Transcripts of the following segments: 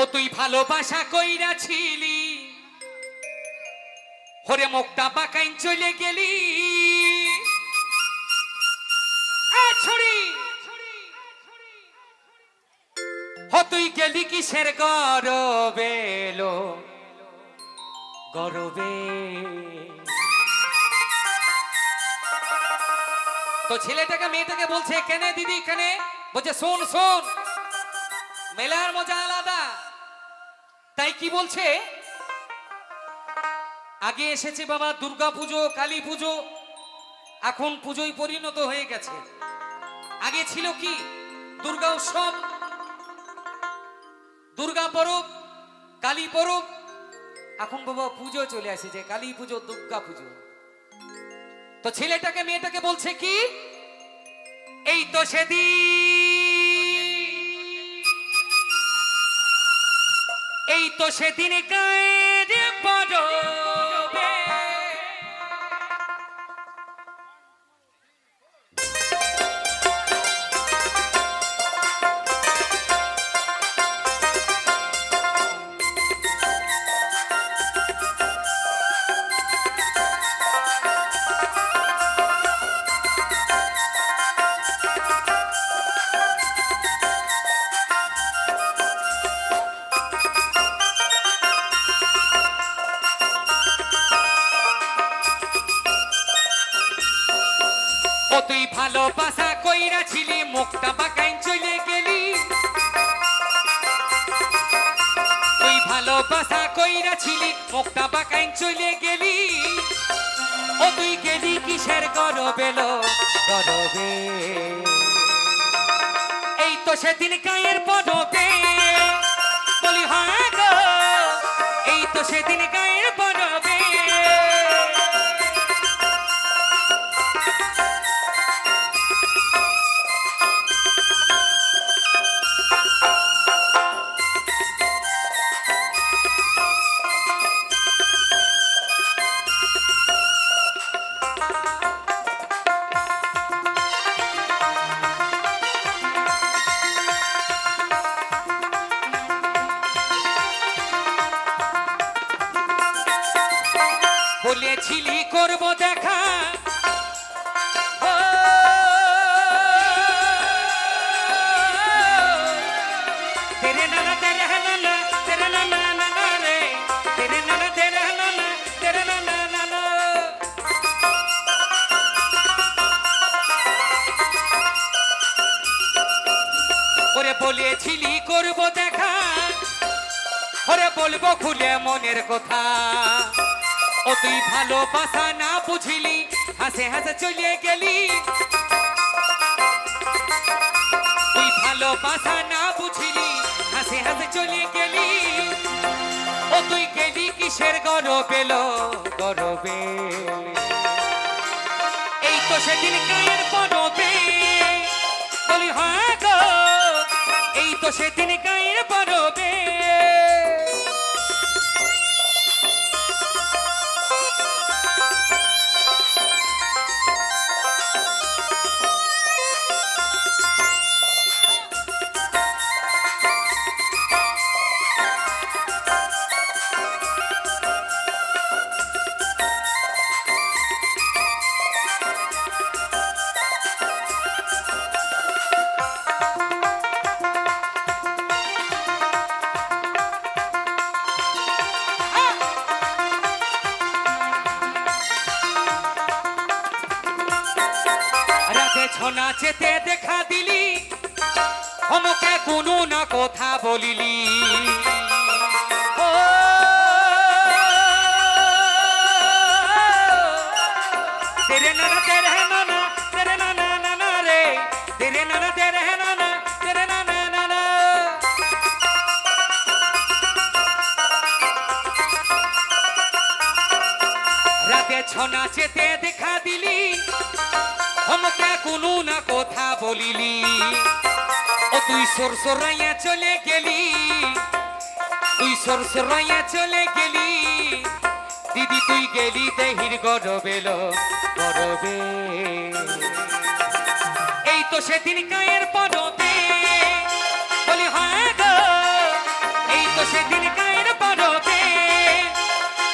ও তুই ভালোবাসা কইরা ছিলি। হরে মুখটা বাঁকাইন চলে গেলি। তুই গেলি কিসের গরবে লো গরবে। তো ছেলেটাকে, মেয়েটাকে বলছে, কেনে দিদি, কেনে? বলছে, শোন শোন, মেলার মজা আলাদা। তাই কি বলছে? আগে এসেছে বাবা দুর্গা পুজো, কালী পুজো, এখন পুজোয় পরিণত হয়ে গেছে। আগে ছিল কি? দুর্গা উৎসব, দুর্গা পরব, কালী পরব। এখন বাবা পুজো চলে আসেছে, কালী পুজো, দুর্গা পুজো। তো ছেলেটাকে, মেয়েটাকে বলছে কি? এই তো সেদিন তো সেদিন গায়ের ভালোবাসা কইরা ছিলি, মুখটা বাঁকাইন চলে গেলি। তুই ভালোবাসা কইরা ছিলি, মুখটা বাঁকাইন চলে গেলি। ও তুই গেলি কিসের গরবে লো? গরবে। এই তো সেদিন গায়ের পরবে বলি হ্যাঁ গো। এই তো সেদিন গায়ের পরবে তেরে নানা নানা ওরে বলেছিলি করব দেখা। ওরে বলব খুলে মনের কথা। ও তুই ভালোবাসা না বুঝিলি, হাসে হাসে চলে গেলি। তুই ভালোবাসা না বুঝিলি, হাসে হাসে চলে গেলি। ও, তুই গেলি কিসের গরবে লো, গরবে? এই তো সেদিন গায়ের পরবে বলি হ্যাঁ গো, এই তো সেদিন গায়ের পরবে রাতে ছনা চেতে দেখা দিলি। অমকে কোনো না কথা বলিলি। তেরে নানা নানা দেখা দিলি। আমাকে কোনো না কথা বলিলি ও তুই সরসরাইয়া চলে গেলি তুই সর সরাইয়া চলে গেলি দিদি তুই গেলি দেহির গরবেল গরবে এই তো সেদিন কায়ের পরবে বলি হ্যাঁ গো, এই তো সেদিন কায়ের পরবে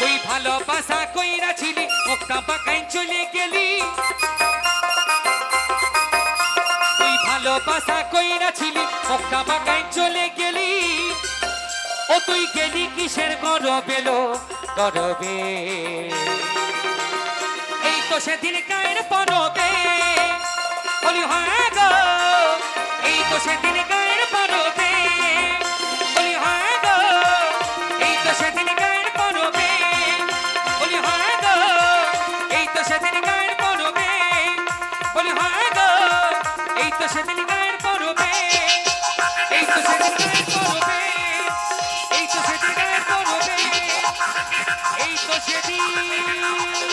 তুই ভালোবাসা কইরা ছিলি, মুখটা বাকাই চলে গেলি। ভালোবাসা কইরা ছিলি, মক্কা মাকাই চলে গেলি। ও তুই গেলি কিসের গরবেলো গরবে? এই তো সেদিন কায়ের পরবে? বলি হ্যাঁ গো, এই তো সেদিন এই তো সেদিন